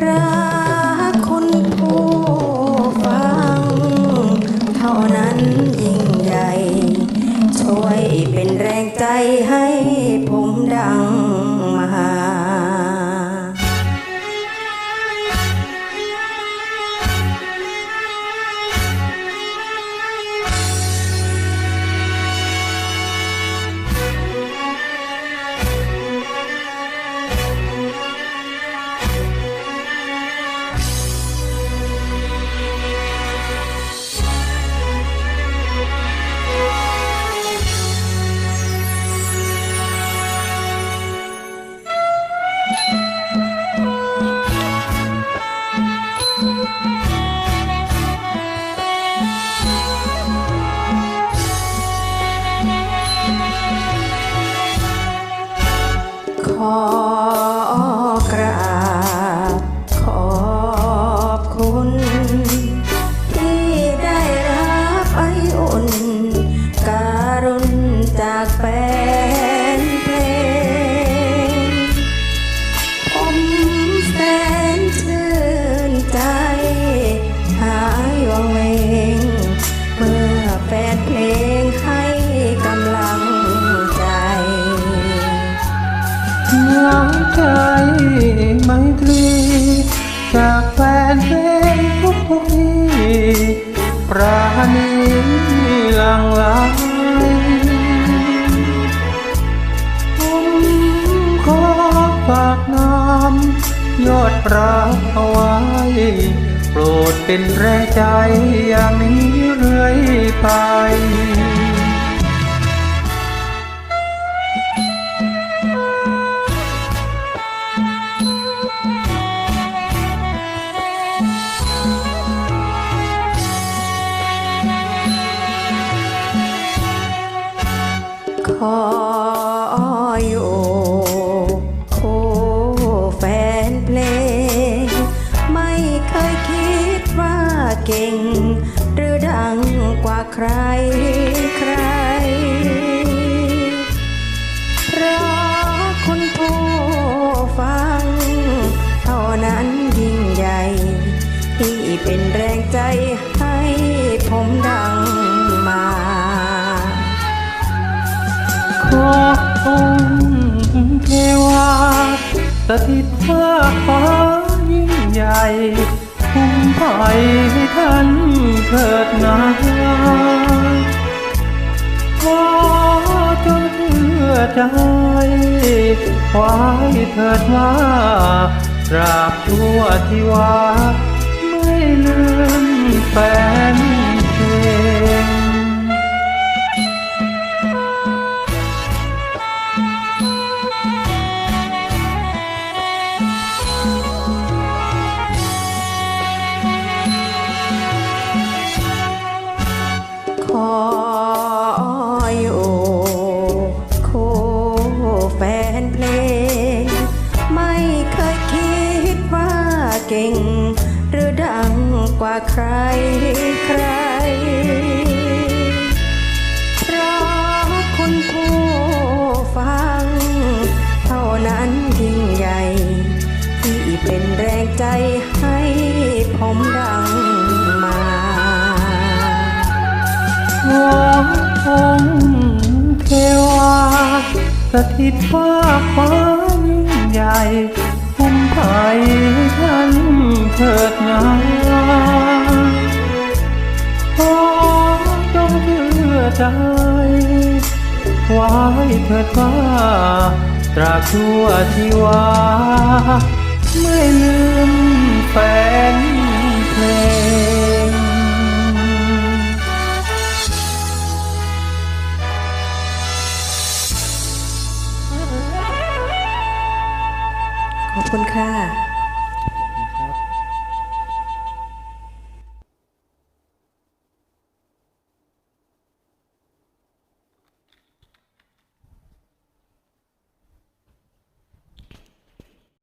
พระคุณผู้ฟัง เท่านั้นยิ่งใหญ่ ช่วยเป็นแรงใจให้ น้ำใจไมตรีจากแฟนเพลงทุกทุกทีปราณีหลังไหลผมขอฝากน้ำยอดรักเอาไว้โปรดเป็นแรงใจอย่างนี้เรื่อยไป ใครใคร เพราะคุณผู้ฟัง เท่านั้นยิ่งใหญ่ ที่เป็นแรงใจให้ผมดังมา ขอองค์เทวาสถิตฟ้าฟ้ายิ่งใหญ่คุ้มภัยท่าน เถิดนาขอจงเชื่อใจไว้เถิดว่าตราบชั่วที่ว่า ไม่ลืมแฟนเพลง กว่าใครใคร เพราะคุณผู้ฟัง เท่านั้นยิ่งใหญ่ ที่เป็นแรงใจให้ผมดังมาขอองค์เทวาสถิตฟ้าฟ้ายิ่งใหญ่คุ้มภัยท่านเถิดนา ไว้เถิดว่าตราชั่วชีวา ไม่ลืมแฟนเพลงขอบคุณค่ะ